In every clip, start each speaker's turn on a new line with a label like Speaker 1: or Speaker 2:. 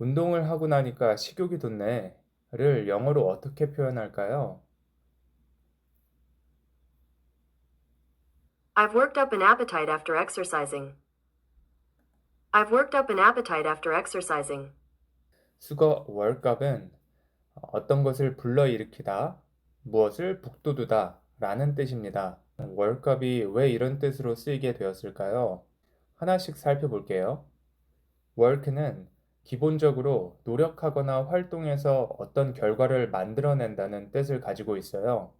Speaker 1: 운동을 하고 나니까 식욕이 돋네.를 영어로 어떻게 표현할까요?
Speaker 2: I've worked up an appetite after exercising. I've worked up an appetite after exercising.
Speaker 1: 수거 월갑은 어떤 것을 불러일으키다, 무엇을 북돋우다 라는 뜻입니다. 월갑이 왜 이런 뜻으로 쓰이게 되었을까요? 하나씩 살펴볼게요. work는 기본적으로 노력하거나 활동해서 어떤 결과를 만들어낸다는 뜻을 가지고 있어요.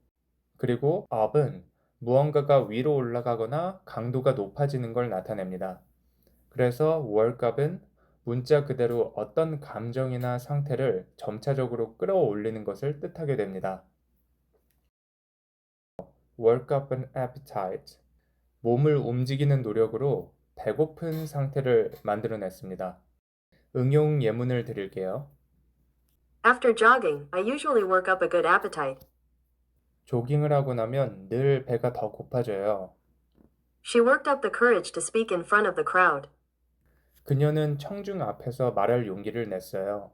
Speaker 1: 그리고 up은 무언가가 위로 올라가거나 강도가 높아지는 걸 나타냅니다. 그래서 workup은 문자 그대로 어떤 감정이나 상태를 점차적으로 끌어올리는 것을 뜻하게 됩니다. work up an appetite. 몸을 움직이는 노력으로 배고픈 상태를 만들어냈습니다. 응용 예문을 드릴게요.
Speaker 2: After jogging, I usually work up a good appetite.
Speaker 1: 조깅을 하고 나면 늘 배가 더 고파져요.
Speaker 2: She worked up the courage to speak in front of the crowd.
Speaker 1: 그녀는 청중 앞에서 말할 용기를 냈어요.